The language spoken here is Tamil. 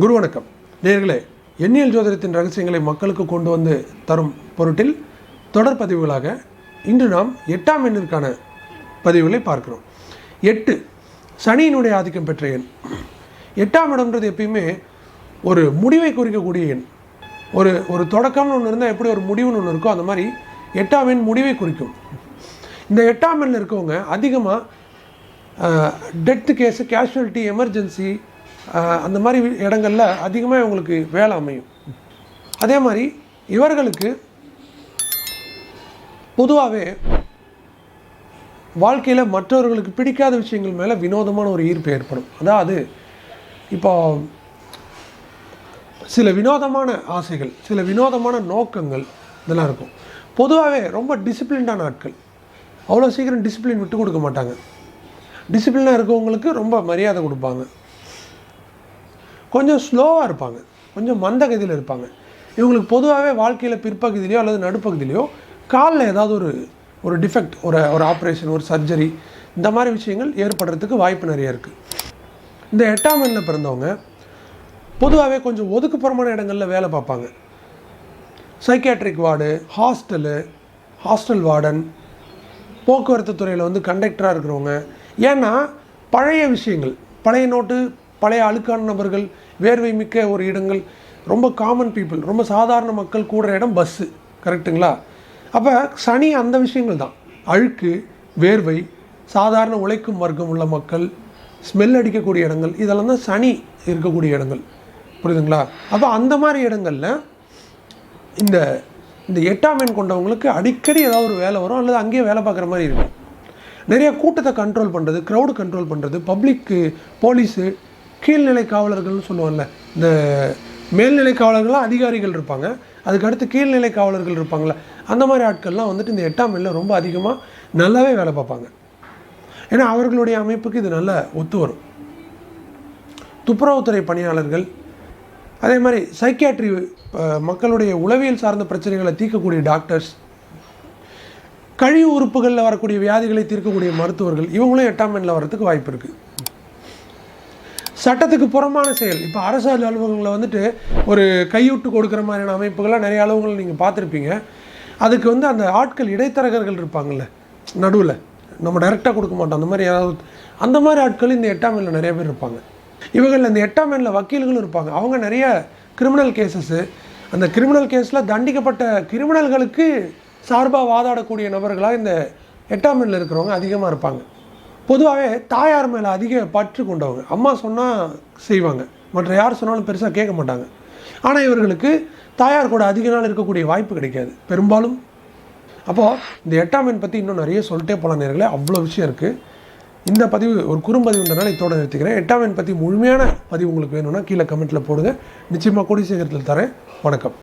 குரு வணக்கம் நேர்களே எண்ணியல் ஜோதிடத்தின் ரகசியங்களை மக்களுக்கு கொண்டு வந்து தரும் பொருட்டில் தொடர் பதிவுகளாக இன்று நாம் எட்டாம் எண்ணிற்கான பதிவுகளை பார்க்கிறோம். எட்டு சனியினுடைய ஆதிக்கம் பெற்ற எண். எட்டாம் இடம்ன்றது எப்பயுமே ஒரு முடிவை குறிக்கக்கூடிய எண். ஒரு ஒரு தொடக்கம்னு ஒன்று இருந்தால் எப்படி ஒரு முடிவுன்னு ஒன்று இருக்கோ அந்த மாதிரி எட்டாம் எண் முடிவை குறிக்கும். இந்த எட்டாம் எண்ணில் இருக்கவங்க அதிகமாக டெத்து கேஸு கேஷுவலிட்டி எமர்ஜென்சி அந்த மாதிரி இடங்களில் அதிகமாக இவங்களுக்கு வேலை அமையும். அதே மாதிரி இவர்களுக்கு பொதுவாகவே வாழ்க்கையில் மற்றவர்களுக்கு பிடிக்காத விஷயங்கள் மேலே வினோதமான ஒரு ஈர்ப்பு ஏற்படும். அதாவது இப்போ சில வினோதமான ஆசைகள் சில வினோதமான நோக்கங்கள் இதெல்லாம் இருக்கும். பொதுவாகவே ரொம்ப டிசிப்ளின்டான ஆட்கள். அவ்வளோ சீக்கிரம் டிசிப்ளின் விட்டு கொடுக்க மாட்டாங்க. டிசிப்ளினாக இருக்கவங்களுக்கு ரொம்ப மரியாதை கொடுப்பாங்க. கொஞ்சம் ஸ்லோவாக இருப்பாங்க. கொஞ்சம் மந்தகதியில் இருப்பாங்க. இவங்களுக்கு பொதுவாகவே வாழ்க்கையில் பிற்பகுதியிலையோ அல்லது நடுப்பகுதியிலையோ காலில் ஏதாவது ஒரு ஒரு டிஃபெக்ட் ஒரு ஒரு ஆப்ரேஷன் ஒரு சர்ஜரி இந்த மாதிரி விஷயங்கள் ஏற்படுறதுக்கு வாய்ப்பு நிறைய இருக்குது இந்த எட்டாம் எண்ணில் பிறந்தவங்க பொதுவாகவே கொஞ்சம் ஒதுக்குப்புறமான இடங்களில் வேலை பார்ப்பாங்க. Psychiatric ward hostel hostel warden போக்குவரத்து துறையில் வந்து கண்டக்டராக இருக்கிறவங்க. ஏன்னா பழைய விஷயங்கள் பழைய நோட்டு பழைய அழுக்கான நபர்கள் வேர்வை மிக்க ஒரு இடங்கள் ரொம்ப காமன் பீப்புள் ரொம்ப சாதாரண மக்கள் கூடுற இடம் பஸ்ஸு கரெக்டுங்களா அப்போ சனி அந்த விஷயங்கள் தான். அழுக்கு வேர்வை சாதாரண உழைக்கும் வர்க்கம் உள்ள மக்கள் ஸ்மெல் அடிக்கக்கூடிய இடங்கள் இதெல்லாம் தான் சனி இருக்கக்கூடிய இடங்கள். புரியுதுங்களா? அப்போ அந்த மாதிரி இடங்களில் இந்த இந்த எட்டாம் எண் கொண்டவங்களுக்கு அடிக்கடி ஏதாவது ஒரு வேலை வரும் அல்லது அங்கேயே வேலை பார்க்குற மாதிரி இருக்கும். நிறைய கூட்டத்தை கண்ட்ரோல் பண்ணுறது க்ரௌடு கண்ட்ரோல் பண்ணுறது பப்ளிக்கு போலீஸு கீழ்நிலை காவலர்கள்னு சொல்லுவோம்ல இந்த மேல்நிலை காவலர்களாக அதிகாரிகள் இருப்பாங்க. அதுக்கு அடுத்து கீழ்நிலை காவலர்கள் இருப்பாங்கள்ல அந்த மாதிரி ஆட்கள்லாம் வந்துட்டு இந்த எட்டாம் எண்ணில் ரொம்ப அதிகமாக நல்லாவே வேலை பார்ப்பாங்க. ஏன்னா அவர்களுடைய அமைப்புக்கு இது நல்ல ஒத்து வரும். துப்புரவுத்துறை பணியாளர்கள் அதே மாதிரி சைக்கியாட்ரி மக்களுடைய உளவியல் சார்ந்த பிரச்சனைகளை தீர்க்கக்கூடிய டாக்டர்ஸ் கழிவு உறுப்புகளில் வரக்கூடிய வியாதிகளை தீர்க்கக்கூடிய மருத்துவர்கள் இவங்களும் எட்டாம் எண்ணில் வரத்துக்கு வாய்ப்பு இருக்குது சட்டத்துக்கு புறமான செயல். இப்போ அரசு அலுவலகங்களில் வந்துட்டு ஒரு கையூட்டு கொடுக்குற மாதிரியான அமைப்புகள்லாம் நிறைய அலுவலகங்கள் நீங்கள் பார்த்துருப்பீங்க. அதுக்கு வந்து அந்த ஆட்கள் இடைத்தரகர்கள் இருப்பாங்கள்ல நடுவில். நம்ம டைரெக்டாக கொடுக்க மாட்டோம். அந்த மாதிரி ஏதாவது அந்த மாதிரி ஆட்கள் இந்த எட்டாம் எண்ணில் நிறைய பேர் இருப்பாங்க. இவங்களில் இந்த எட்டாம் எண்ணில் வக்கீல்களும் இருப்பாங்க. அவங்க நிறைய கிரிமினல் கேசஸ்ஸு அந்த கிரிமினல் கேஸில் தண்டிக்கப்பட்ட கிரிமினல்களுக்கு சார்பாக வாதாடக்கூடிய நபர்களாக இந்த எட்டாம் எண்ணில் இருக்கிறவங்க அதிகமாக இருப்பாங்க. பொதுவாகவே தாயார் மேலே அதிக பற்று கொண்டவங்க. அம்மா சொன்னால் செய்வாங்க. மற்ற யார் சொன்னாலும் பெருசாக கேட்க மாட்டாங்க. ஆனால் இவர்களுக்கு தாயார் கூட அதிக நாள் இருக்கக்கூடிய வாய்ப்பு கிடைக்காது. பெரும்பாலும். அப்போது இந்த எட்டாம் எண் பற்றி இன்னும் நிறைய சொல்லிட்டே போகலாம் நேர்களே. அவ்வளோ விஷயம் இருக்குது இந்த பதிவு ஒரு குறும்பதிவுன்றனால இதோட நிறுத்திக்கிறேன். எட்டாம் எண் பற்றி முழுமையான பதிவு உங்களுக்கு வேணும்னா கீழே கமெண்ட்டில் போடுங்க. நிச்சயமாக கூடிய சீக்கிரத்தில் தரேன். வணக்கம்.